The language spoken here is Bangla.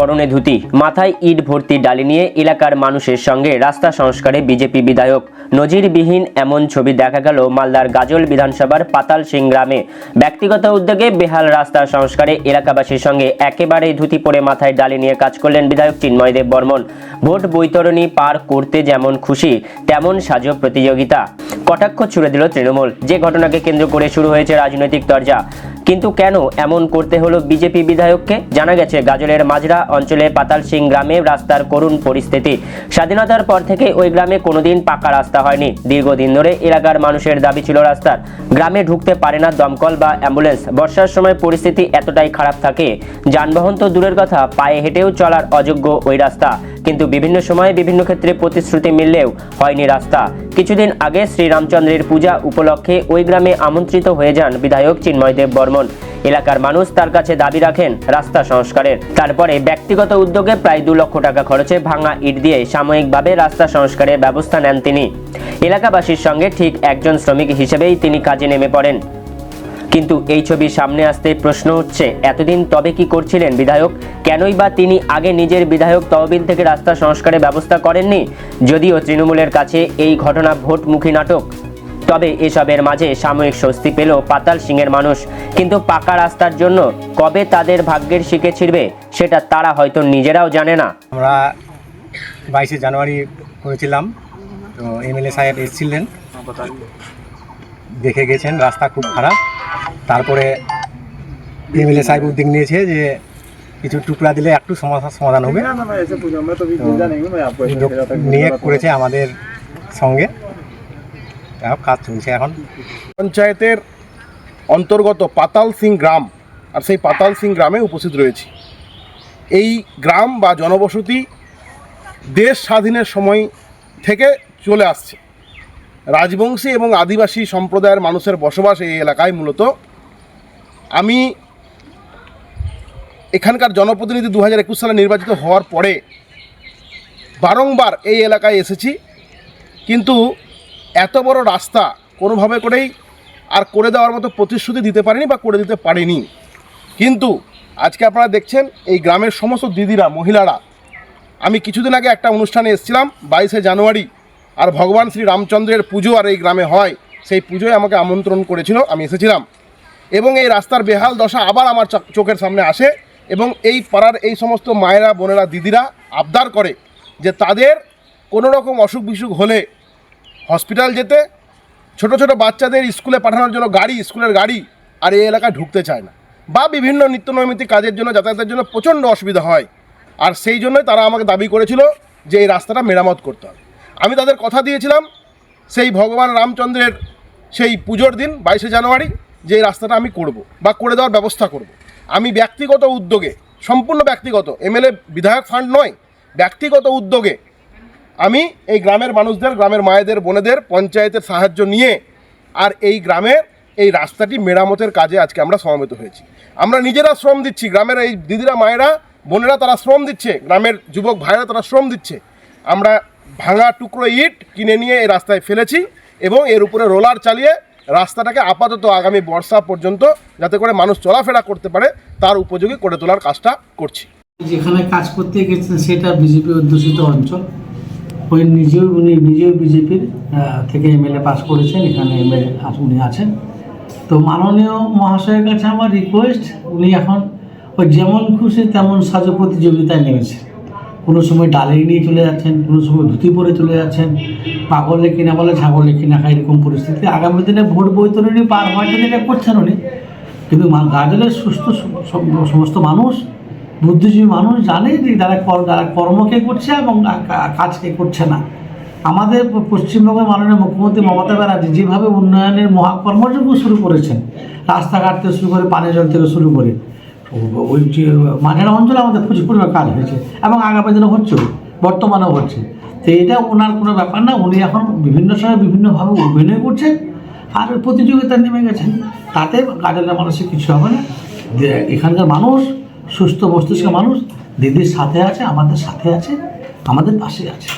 পরনে ধুতি। মাথায় ইট ভর্তি ডালি নিয়ে এলাকার মানুষের সঙ্গে রাস্তা সংস্কারে বিজেপি বিধায়ক। নজিরবিহীন এমন ছবি দেখা গেল মালদার গাজল বিধানসভার পাতাল সিং গ্রামে। ব্যক্তিগত উদ্যোগে বেহাল রাস্তা সংস্কারে এলাকাবাসীর সঙ্গে একেবারেই ধুতি পরে মাথায় ডালি নিয়ে কাজ করলেন বিধায়ক চিন্ময়দেব বর্মন। ভোট বৈতরণী পার করতে যেমন খুশি, তেমন সাজো প্রতিযোগিতা। কটাক্ষ ছুড়ে দিল তৃণমূল। যে ঘটনাকে কেন্দ্র করে শুরু হয়েছে রাজনৈতিক তরজা। কিন্তু কেন এমন করতে হলো বিজেপি বিধায়ককে? জানা গেছে, গাজলের মাজরা অঞ্চলে পাতাল সিং গ্রামে রাস্তার করুণ পরিস্থিতি। স্বাধীনতার পর থেকে ওই গ্রামে কোনোদিন পাকা রাস্তা হয়নি। দীর্ঘদিন ধরে এলাকার মানুষের দাবি ছিল রাস্তার। গ্রামে ঢুকতে পারে না দমকল বা অ্যাম্বুলেন্স। বর্ষার সময় পরিস্থিতি এতটাই খারাপ থাকে। যানবাহন তো দূরের কথা, পায়ে হেঁটেও চলার অযোগ্য ওই রাস্তা। কিন্তু বিভিন্ন সময়ে বিভিন্ন ক্ষেত্রে প্রতিশ্রুতি মিললেও হয়নি রাস্তা। কিছুদিন আগে শ্রীরামচন্দ্রের পূজা উপলক্ষে ওই গ্রামে আমন্ত্রিত হয়ে যান বিধায়ক চিন্ময়দেব বর্মন। এলাকার মানুষ তার কাছে দাবি রাখেন রাস্তা সংস্কারের। তারপরে ব্যক্তিগত উদ্যোগে প্রায় দু লক্ষ টাকা খরচে ভাঙা ইট দিয়ে সাময়িকভাবে রাস্তা সংস্কারের ব্যবস্থা নেন তিনি। এলাকাবাসীর সঙ্গে ঠিক একজন শ্রমিক হিসেবেই তিনি কাজে নেমে পড়েন। কিন্তু এই ছবি সামনে আসতে প্রশ্ন হচ্ছে এতদিন তবে কি করছিলেন বিধায়ক? কেনই বা তিনি আগে নিজের বিধায়ক তহবিল থেকে রাস্তা সংস্কারের ব্যবস্থা করেননি? যদিও তৃণমূলের কাছে এই ঘটনা ভোটমুখী নাটক। তবে এসবের মাঝে সাময়িক স্বস্তি পেল পাতাল সিংয়ের মানুষ। কিন্তু পাকা রাস্তার জন্য কবে তাদের ভাগ্যের শিখে ছিড়বে, সেটা তারা হয়তো নিজেরাও জানে না। আমরা বাইশে জানুয়ারি করেছিলাম, তো এমএলএ সাহেব এসেছিলেন। দেখে গেছেন, রাস্তা খুব খারাপ। তারপরে এমএলএ সাহেব উদ্যোগ নিয়েছে যে কিছু টুকরা দিলে একটু সমস্যার সমাধান হবে। নিয়ে করেছে আমাদের সঙ্গে। তাও কাজ চলছে এখন। পঞ্চায়েতের অন্তর্গত পাতাল সিং গ্রাম আর সেই পাতাল সিং গ্রামে উপস্থিত রয়েছি। এই গ্রাম বা জনবসতি দেশ স্বাধীনের সময় থেকে চলে আসছে। রাজবংশী এবং আদিবাসী সম্প্রদায়ের মানুষের বসবাস এই এলাকায় মূলত আমি এখানকার জনপ্রতিনিধি দু হাজার একুশ সালে নির্বাচিত হওয়ার পরে বারংবার এই এলাকায় এসেছি। কিন্তু এত বড় রাস্তা কোনোভাবে করেই আর করে দেওয়ার মতো প্রতিশ্রুতি দিতে পারেনি বা করে দিতে পারেনি। কিন্তু আজকে আপনারা দেখছেন এই গ্রামের সমস্ত দিদিরা, মহিলারা। আমি কিছুদিন আগে একটা অনুষ্ঠানে এসেছিলাম, বাইশে জানুয়ারি, আর ভগবান শ্রী রামচন্দ্রের পুজো আর এই গ্রামে হয়, সেই পুজোয় আমাকে আমন্ত্রণ করেছিল, আমি এসেছিলাম। এবং এই রাস্তার বেহাল দশা আবার আমার চোখ- চোখের সামনে আসে এবং এই পাড়ার এই সমস্ত মায়েরা, বোনেরা, দিদিরা আবদার করে যে তাদের কোনো রকম অসুখ বিসুখ হলে হসপিটাল যেতে, ছোট ছোট বাচ্চাদের স্কুলে পাঠানোর জন্য গাড়ি, স্কুলের গাড়ি আর এই এলাকায় ঢুকতে চায় না বা বিভিন্ন নিত্যনৈমিত্তিক কাজের জন্য, যাতায়াতের জন্য প্রচণ্ড অসুবিধা হয়। আর সেই জন্যই তারা আমাকে দাবি করেছিল যে এই রাস্তাটা মেরামত করতে হবে। আমি তাদের কথা দিয়েছিলাম, সেই ভগবান রামচন্দ্রের সেই পুজোর দিন, বাইশে জানুয়ারি যে এই রাস্তাটা আমি করব বা করে দেওয়ার ব্যবস্থা করব। আমি ব্যক্তিগত উদ্যোগে, সম্পূর্ণ ব্যক্তিগত, এমএলএ বিধায়ক ফান্ড নয়, ব্যক্তিগত উদ্যোগে আমি এই গ্রামের মানুষদের, গ্রামের মায়েদের, বোনেদের, পঞ্চায়েতের সাহায্য নিয়ে আর এই গ্রামের এই রাস্তাটি মেরামতের কাজে আজকে আমরা সমবেত হয়েছি। আমরা নিজেরা শ্রম দিচ্ছি, গ্রামের এই দিদিরা, মায়েরা, বোনেরা তারা শ্রম দিচ্ছে, গ্রামের যুবক ভাইরা তারা শ্রম দিচ্ছে। আমরা ভাঙা টুকরো ইট কিনে নিয়ে এই রাস্তায় ফেলেছি এবং এর উপরে রোলার চালিয়ে রাস্তাটাকে আপাতত আগামী বর্ষা পর্যন্ত যাতে করে মানুষ চলাফেরা করতে পারে, তার উপযোগী করে তোলার কাজটা করছি। যেখানে কাজ করতে গেছেন, সেটা বিজেপি অধ্যুষিত অঞ্চল। ওই নিজেও উনি নিজেও বিজেপির থেকে এমএলএ পাস করেছেন, এখানে এমএলএ উনি আছেন। তো মাননীয় মহাশয়ের কাছে আমার রিকোয়েস্ট উনি এখন ওই যেমন খুশি তেমন সাজো প্রতিযোগিতায় নেমেছেন কোনো সময় ডালে নিয়ে চলে যাচ্ছেন, কোনো সময় ধুতি পরে চলে যাচ্ছেন, পাগলে কিনা বলে ছাগলে কিনা খায় এরকম পরিস্থিতি। আগামী দিনে ভোট বৈতরণী পার হওয়ার জন্য এটা করছেন উনি। কিন্তু গাজলের সুস্থ সম- সম- সমস্ত মানুষ, বুদ্ধিজীবী মানুষ জানে যে তারা তারা কর্মকে করছে এবং কাজকে করছে না। আমাদের পশ্চিমবঙ্গের মাননীয় মুখ্যমন্ত্রী মমতা ব্যানার্জি যেভাবে উন্নয়নের মহাকর্মযজ্ঞ শুরু করেছেন, রাস্তাঘাট থেকে শুরু করে পানীয় জল থেকে শুরু করে ওই যে মাঝারা অঞ্চলে আমাদের প্রচুর পরিমাণ কাজ হয়েছে এবং আগামী দিনে হচ্ছেও বর্তমানেও হচ্ছে। তো এটা ওনার কোনো ব্যাপার না, উনি এখন বিভিন্ন সময় বিভিন্নভাবে অভিনয় করছেন আর প্রতিযোগিতায় নেমে গেছেন তাতে গাজলের মানুষের কিছু হবে না। এখানকার মানুষ, সুস্থ মস্তিষ্ক মানুষ, দিদির সাথে আছে, আমাদের সাথে আছে, আমাদের পাশে আছে।